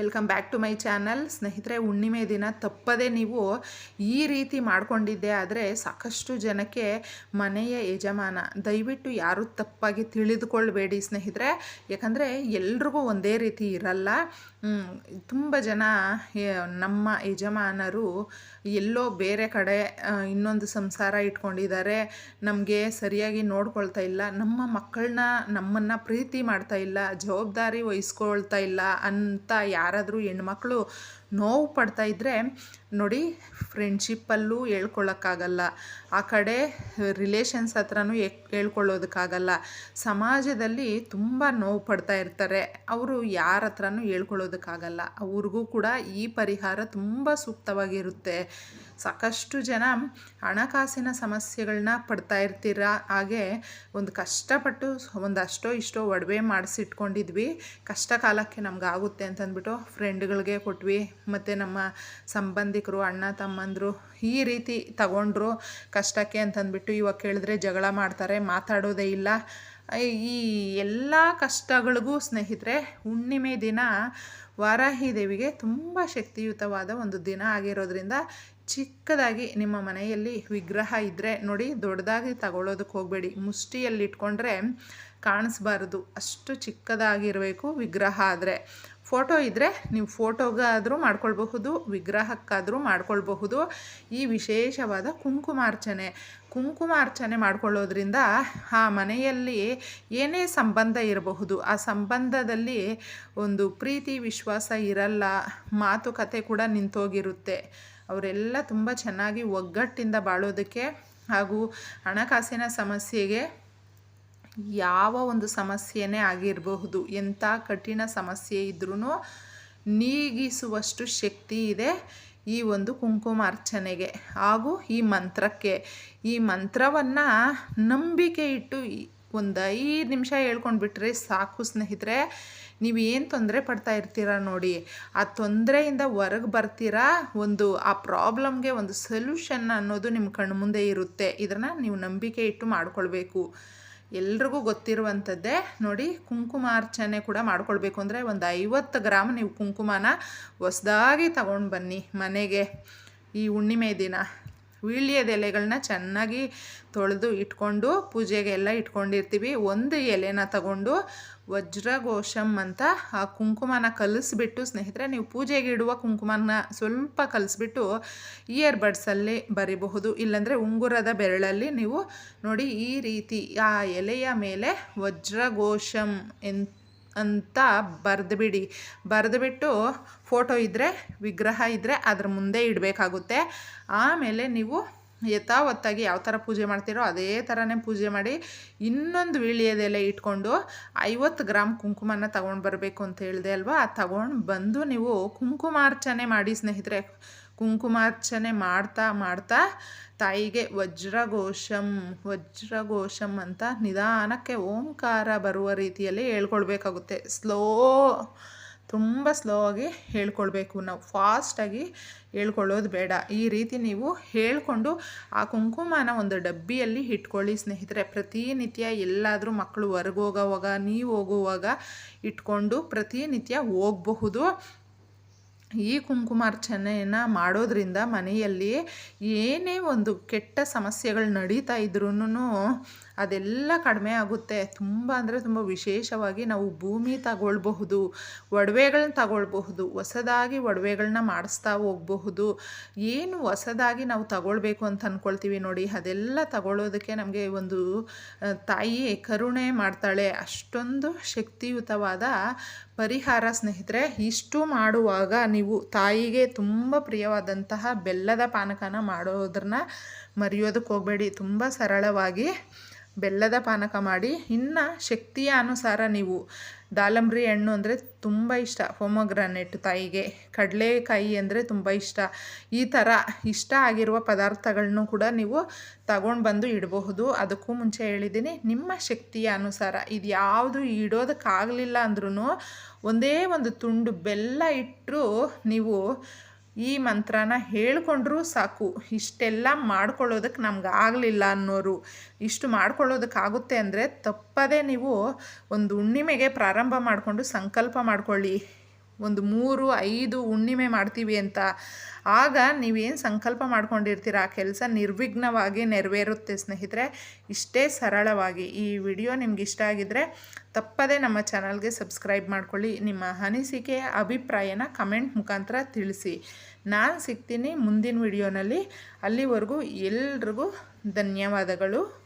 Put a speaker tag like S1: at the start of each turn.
S1: Welcome back to my channel ಸ್ನೇಹಿತರೆ, ಹುಣ್ಣಿಮೆ ದಿನ ತಪ್ಪದೇ ನೀವು ಈ ರೀತಿ ಮಾಡಿಕೊಂಡಿದ್ದೆ ಆದರೆ ಸಾಕಷ್ಟು ಜನಕ್ಕೆ ಮನೆಯ ಯಜಮಾನ, ದಯವಿಟ್ಟು ಯಾರೂ ತಪ್ಪಾಗಿ ತಿಳಿದುಕೊಳ್ಬೇಡಿ ಸ್ನೇಹಿತರೆ. ಯಾಕಂದರೆ ಎಲ್ರಿಗೂ ಒಂದೇ ರೀತಿ ಇರಲ್ಲ. ತುಂಬ ಜನ ನಮ್ಮ ಯಜಮಾನರು ಎಲ್ಲೋ ಬೇರೆ ಕಡೆ ಇನ್ನೊಂದು ಸಂಸಾರ ಇಟ್ಕೊಂಡಿದ್ದಾರೆ. ನಮಗೆ ಸರಿಯಾಗಿ ನೋಡ್ಕೊಳ್ತಾ ಇಲ್ಲ. ನಮ್ಮ ಮಕ್ಕಳನ್ನ ನಮ್ಮನ್ನು ಪ್ರೀತಿ ಮಾಡ್ತಾ ಇಲ್ಲ, ಜವಾಬ್ದಾರಿ ವಹಿಸ್ಕೊಳ್ತಾ ಇಲ್ಲ ಅಂತ ಯಾರಾದರೂ ಹೆಣ್ಮಕ್ಳು ನೋವು ಪಡ್ತಾ ಇದ್ದರೆ ನೋಡಿ ಫ್ರೆಂಡ್ಶಿಪ್ಪಲ್ಲೂ ಹೇಳ್ಕೊಳ್ಳೋಕ್ಕಾಗಲ್ಲ ಆ ಕಡೆ ರಿಲೇಷನ್ಸ್ ಹತ್ರನೂ ಹೇಳ್ಕೊಳ್ಳೋದಕ್ಕಾಗಲ್ಲ. ಸಮಾಜದಲ್ಲಿ ತುಂಬ ನೋವು ಪಡ್ತಾ ಇರ್ತಾರೆ. ಅವರು ಯಾರ ಹತ್ರನೂ ಹೇಳ್ಕೊಳ್ಳೋದಕ್ಕಾಗಲ್ಲ. ಅವ್ರಿಗೂ ಕೂಡ ಈ ಪರಿಹಾರ ತುಂಬ ಸೂಕ್ತವಾಗಿರುತ್ತೆ. ಸಾಕಷ್ಟು ಜನ ಹಣಕಾಸಿನ ಸಮಸ್ಯೆಗಳನ್ನ ಪಡ್ತಾ ಇರ್ತೀರ? ಹಾಗೆ ಒಂದು ಕಷ್ಟಪಟ್ಟು ಒಂದಷ್ಟೋ ಇಷ್ಟೋ ಒಡವೆ ಮಾಡಿಸಿಟ್ಕೊಂಡಿದ್ವಿ. ಕಷ್ಟ ಕಾಲಕ್ಕೆ ನಮ್ಗೆ ಆಗುತ್ತೆ ಅಂತಂದ್ಬಿಟ್ಟು ಫ್ರೆಂಡ್ಗಳಿಗೆ ಕೊಟ್ವಿ. ಮತ್ತು ನಮ್ಮ ಸಂಬಂಧಿಕರು, ಅಣ್ಣ ತಮ್ಮಂದರು ಈ ರೀತಿ ತಗೊಂಡ್ರು ಕಷ್ಟಕ್ಕೆ ಅಂತಂದ್ಬಿಟ್ಟು ಇವಾಗ ಕೇಳಿದ್ರೆ ಜಗಳ ಮಾಡ್ತಾರೆ, ಮಾತಾಡೋದೇ ಇಲ್ಲ. ಈ ಎಲ್ಲ ಕಷ್ಟಗಳಿಗೂ ಸ್ನೇಹಿತರೆ, ಹುಣ್ಣಿಮೆ ದಿನ ವಾರಾಹಿ ದೇವಿಗೆ ತುಂಬ ಶಕ್ತಿಯುತವಾದ ಒಂದು ದಿನ ಆಗಿರೋದ್ರಿಂದ ಚಿಕ್ಕದಾಗಿ ನಿಮ್ಮ ಮನೆಯಲ್ಲಿ ವಿಗ್ರಹ ಇದ್ದರೆ ನೋಡಿ ದೊಡ್ಡದಾಗಿ ತಗೊಳ್ಳೋದಕ್ಕೆ ಹೋಗಬೇಡಿ. ಮುಷ್ಟಿಯಲ್ಲಿ ಇಟ್ಕೊಂಡ್ರೆ ಕಾಣಿಸ್ಬಾರ್ದು. ಅಷ್ಟು ಚಿಕ್ಕದಾಗಿರಬೇಕು ವಿಗ್ರಹ ಆದರೆ. ಫೋಟೋ ಇದ್ದರೆ ನೀವು ಫೋಟೋಗಾದರೂ ಮಾಡ್ಕೊಳ್ಬಹುದು, ವಿಗ್ರಹಕ್ಕಾದರೂ ಮಾಡ್ಕೊಳ್ಬಹುದು. ಈ ವಿಶೇಷವಾದ ಕುಂಕುಮಾರ್ಚನೆ ಕುಂಕುಮಾರ್ಚನೆ ಮಾಡ್ಕೊಳ್ಳೋದ್ರಿಂದ ಆ ಮನೆಯಲ್ಲಿ ಏನೇ ಸಂಬಂಧ ಇರಬಹುದು, ಆ ಸಂಬಂಧದಲ್ಲಿ ಒಂದು ಪ್ರೀತಿ, ವಿಶ್ವಾಸ ಇರಲ್ಲ, ಮಾತುಕತೆ ಕೂಡ ನಿಂತೋಗಿರುತ್ತೆ. ಅವರೆಲ್ಲ ತುಂಬ ಚೆನ್ನಾಗಿ ಒಗ್ಗಟ್ಟಿಂದ ಬಾಳೋದಕ್ಕೆ ಹಾಗೂ ಹಣಕಾಸಿನ ಸಮಸ್ಯೆಗೆ ಯಾವ ಒಂದು ಸಮಸ್ಯೆನೇ ಆಗಿರಬಹುದು, ಎಂಥ ಕಠಿಣ ಸಮಸ್ಯೆ ಇದ್ರೂ ನೀಗಿಸುವಷ್ಟು ಶಕ್ತಿ ಇದೆ ಈ ಒಂದು ಕುಂಕುಮಾರ್ಚನೆಗೆ ಹಾಗೂ ಈ ಮಂತ್ರಕ್ಕೆ, ಈ ಮಂತ್ರವನ್ನು ನಂಬಿಕೆ ಇಟ್ಟು ಒಂದು ಐದು ನಿಮಿಷ ಹೇಳ್ಕೊಂಡು ಬಿಟ್ಟರೆ ಸಾಕು ಸ್ನೇಹಿತರೆ, ನೀವು ಏನು ತೊಂದರೆ ಪಡ್ತಾ ಇರ್ತೀರ ನೋಡಿ. ಆ ತೊಂದರೆಯಿಂದ ಹೊರಗೆ ಬರ್ತೀರಾ, ಒಂದು ಆ ಪ್ರಾಬ್ಲಮ್ಗೆ ಒಂದು ಸೊಲ್ಯೂಷನ್ ಅನ್ನೋದು ನಿಮ್ಮ ಕಣ್ಮುಂದೆ ಇರುತ್ತೆ. ಇದನ್ನು ನೀವು ನಂಬಿಕೆ ಇಟ್ಟು ಮಾಡ್ಕೊಳ್ಬೇಕು. ಎಲ್ರಿಗೂ ಗೊತ್ತಿರುವಂಥದ್ದೇ. ನೋಡಿ, ಕುಂಕುಮಾರ್ಚನೆ ಕೂಡ ಮಾಡ್ಕೊಳ್ಬೇಕು ಅಂದರೆ ಒಂದು ಐವತ್ತು ಗ್ರಾಮ್ ನೀವು ಕುಂಕುಮನ ಹೊಸ್ದಾಗಿ ತಗೊಂಡು ಬನ್ನಿ ಮನೆಗೆ ಈ ಹುಣ್ಣಿಮೆ ದಿನ. ವೀಳ್ಯದ ಎಲೆಗಳನ್ನ ಚೆನ್ನಾಗಿ ತೊಳೆದು ಇಟ್ಕೊಂಡು ಪೂಜೆಗೆ ಎಲ್ಲ ಇಟ್ಕೊಂಡಿರ್ತೀವಿ. ಒಂದು ಎಲೆನ ತಗೊಂಡು ವಜ್ರಘೋಷಂ ಅಂತ ಆ ಕುಂಕುಮನ ಕಲಿಸ್ಬಿಟ್ಟು ಸ್ನೇಹಿತರೆ, ನೀವು ಪೂಜೆಗೆ ಇಡುವ ಕುಂಕುಮನ ಸ್ವಲ್ಪ ಕಲಿಸ್ಬಿಟ್ಟು ಇಯರ್ ಬಡ್ಸಲ್ಲಿ ಬರಿಬಹುದು. ಇಲ್ಲಾಂದರೆ ಉಂಗುರದ ಬೆರಳಲ್ಲಿ ನೀವು ನೋಡಿ ಈ ರೀತಿ ಆ ಎಲೆಯ ಮೇಲೆ ವಜ್ರಘೋಷಂ ಎನ್ ಅಂತ ಬರೆದುಬಿಡಿ. ಬರೆದುಬಿಟ್ಟು ಫೋಟೋ ಇದ್ದರೆ ವಿಗ್ರಹ ಇದ್ದರೆ ಅದ್ರ ಮುಂದೆ ಇಡಬೇಕಾಗುತ್ತೆ. ಆಮೇಲೆ ನೀವು ಯಥಾವತ್ತಾಗಿ ಯಾವ ಥರ ಪೂಜೆ ಮಾಡ್ತೀರೋ ಅದೇ ಥರನೇ ಪೂಜೆ ಮಾಡಿ, ಇನ್ನೊಂದು ವೀಳ್ಯದೆಲೆ ಇಟ್ಕೊಂಡು ಐವತ್ತು ಗ್ರಾಮ್ ಕುಂಕುಮನ ತಗೊಂಡು ಬರಬೇಕು ಅಂತ ಹೇಳಿದೆ ಅಲ್ವಾ? ತಗೊಂಡು ಬಂದು ನೀವು ಕುಂಕುಮಾರ್ಚನೆ ಮಾಡಿ ಸ್ನೇಹಿತರೆ. ಕುಂಕುಮಾರ್ಚನೆ ಮಾಡ್ತಾ ಮಾಡ್ತಾ ತಾಯಿಗೆ ವಜ್ರಘೋಷಂ ವಜ್ರಘೋಷಂ ಅಂತ ನಿಧಾನಕ್ಕೆ ಓಂಕಾರ ಬರುವ ರೀತಿಯಲ್ಲಿ ಹೇಳ್ಕೊಳ್ಬೇಕಾಗುತ್ತೆ. ಸ್ಲೋ ತುಂಬ ಸ್ಲೋ ಆಗಿ ಹೇಳ್ಕೊಳ್ಬೇಕು. ನಾವು ಫಾಸ್ಟಾಗಿ ಹೇಳ್ಕೊಳ್ಳೋದು ಬೇಡ. ಈ ರೀತಿ ನೀವು ಹೇಳಿಕೊಂಡು ಆ ಕುಂಕುಮನ ಒಂದು ಡಬ್ಬಿಯಲ್ಲಿ ಇಟ್ಕೊಳ್ಳಿ ಸ್ನೇಹಿತರೆ. ಪ್ರತಿನಿತ್ಯ ಎಲ್ಲಾದರೂ ಮಕ್ಕಳು ಹೊರಗೋಗೋವಾಗ, ನೀವು ಹೋಗುವಾಗ ಇಟ್ಕೊಂಡು ಪ್ರತಿನಿತ್ಯ ಹೋಗಬಹುದು. ಈ ಕುಂಕುಮಾರ್ಚನೆಯನ್ನು ಮಾಡೋದ್ರಿಂದ ಮನೆಯಲ್ಲಿ ಏನೇ ಒಂದು ಕೆಟ್ಟ ಸಮಸ್ಯೆಗಳು ನಡೀತಾ ಇದ್ರೂ ಅದೆಲ್ಲ ಕಡಿಮೆ ಆಗುತ್ತೆ. ತುಂಬ ಅಂದರೆ ತುಂಬ ವಿಶೇಷವಾಗಿ ನಾವು ಭೂಮಿ ತಗೊಳ್ಬಹುದು, ಒಡವೆಗಳನ್ನ ತಗೊಳ್ಬಹುದು, ಹೊಸದಾಗಿ ಒಡವೆಗಳನ್ನ ಮಾಡಿಸ್ತಾ ಹೋಗಬಹುದು. ಏನು ಹೊಸದಾಗಿ ನಾವು ತಗೊಳ್ಬೇಕು ಅಂತ ಅಂದ್ಕೊಳ್ತೀವಿ ನೋಡಿ. ಅದೆಲ್ಲ ತಗೊಳ್ಳೋದಕ್ಕೆ ನಮಗೆ ಒಂದು ತಾಯಿ ಕರುಣೆ ಮಾಡ್ತಾಳೆ. ಅಷ್ಟೊಂದು ಶಕ್ತಿಯುತವಾದ ಪರಿಹಾರ ಸ್ನೇಹಿತರೆ, ಇಷ್ಟು ಮಾಡುವಾಗ ನೀವು ತಾಯಿಗೆ ತುಂಬ ಪ್ರಿಯವಾದಂತಹ ಬೆಲ್ಲದ ಪಾನಕನ ಮಾಡೋದ್ರನ್ನ ಮರೆಯೋದಕ್ಕೆ ಹೋಗಬೇಡಿ. ತುಂಬ ಸರಳವಾಗಿ ಬೆಲ್ಲದ ಪಾನಕ ಮಾಡಿ, ಇನ್ನು ಶಕ್ತಿಯ ಅನುಸಾರ ನೀವು ದಾಳಂಬ್ರಿ ಹಣ್ಣು ಅಂದರೆ ತುಂಬ ಇಷ್ಟ. ಫೋಮೋಗ್ರಾನೆಟ್ ತಾಯಿಗೆ. ಕಡಲೆಕಾಯಿ ಅಂದರೆ ತುಂಬ ಇಷ್ಟ. ಈ ಥರ ಇಷ್ಟ ಆಗಿರುವ ಪದಾರ್ಥಗಳನ್ನು ಕೂಡ ನೀವು ತಗೊಂಡು ಬಂದು ಇಡಬಹುದು. ಅದಕ್ಕೂ ಮುಂಚೆ ಹೇಳಿದ್ದೀನಿ ನಿಮ್ಮ ಶಕ್ತಿಯ ಅನುಸಾರ. ಇದು ಯಾವುದು ಇಡೋದಕ್ಕಾಗಲಿಲ್ಲ ಅಂದ್ರೂ ಒಂದೇ ಒಂದು ತುಂಡು ಬೆಲ್ಲ ಇಟ್ಟರೂ ನೀವು ಈ ಮಂತ್ರನ ಹೇಳ್ಕೊಂಡ್ರೂ ಸಾಕು. ಇಷ್ಟೆಲ್ಲ ಮಾಡ್ಕೊಳ್ಳೋದಕ್ಕೆ ನಮ್ಗೆ ಆಗಲಿಲ್ಲ ಅನ್ನೋರು. ಇಷ್ಟು ಮಾಡ್ಕೊಳ್ಳೋದಕ್ಕಾಗುತ್ತೆ ಅಂದರೆ ತಪ್ಪದೇ ನೀವು ಒಂದು ಹುಣ್ಣಿಮೆಗೆ ಪ್ರಾರಂಭ ಮಾಡಿಕೊಂಡು ಸಂಕಲ್ಪ ಮಾಡ್ಕೊಳ್ಳಿ. ಒಂದು ಮೂರು ಐದು ಹುಣ್ಣಿಮೆ ಮಾಡ್ತೀವಿ ಅಂತ. ಆಗ ನೀವೇನು ಸಂಕಲ್ಪ ಮಾಡ್ಕೊಂಡಿರ್ತೀರ? ಆ ಕೆಲಸ ನಿರ್ವಿಘ್ನವಾಗಿ ನೆರವೇರುತ್ತೆ ಸ್ನೇಹಿತರೆ. ಇಷ್ಟೇ ಸರಳವಾಗಿ. ಈ ವಿಡಿಯೋ ನಿಮ್ಗೆ ಇಷ್ಟ ಆಗಿದ್ದರೆ ತಪ್ಪದೇ ನಮ್ಮ ಚಾನಲ್ಗೆ ಸಬ್ಸ್ಕ್ರೈಬ್ ಮಾಡ್ಕೊಳ್ಳಿ. ನಿಮ್ಮ ಅನಿಸಿಕೆ, ಅಭಿಪ್ರಾಯನ ಕಮೆಂಟ್ ಮುಖಾಂತರ ತಿಳಿಸಿ. ನಾನು ಸಿಗ್ತೀನಿ ಮುಂದಿನ ವಿಡಿಯೋನಲ್ಲಿ. ಅಲ್ಲಿವರೆಗೂ ಎಲ್ರಿಗೂ ಧನ್ಯವಾದಗಳು.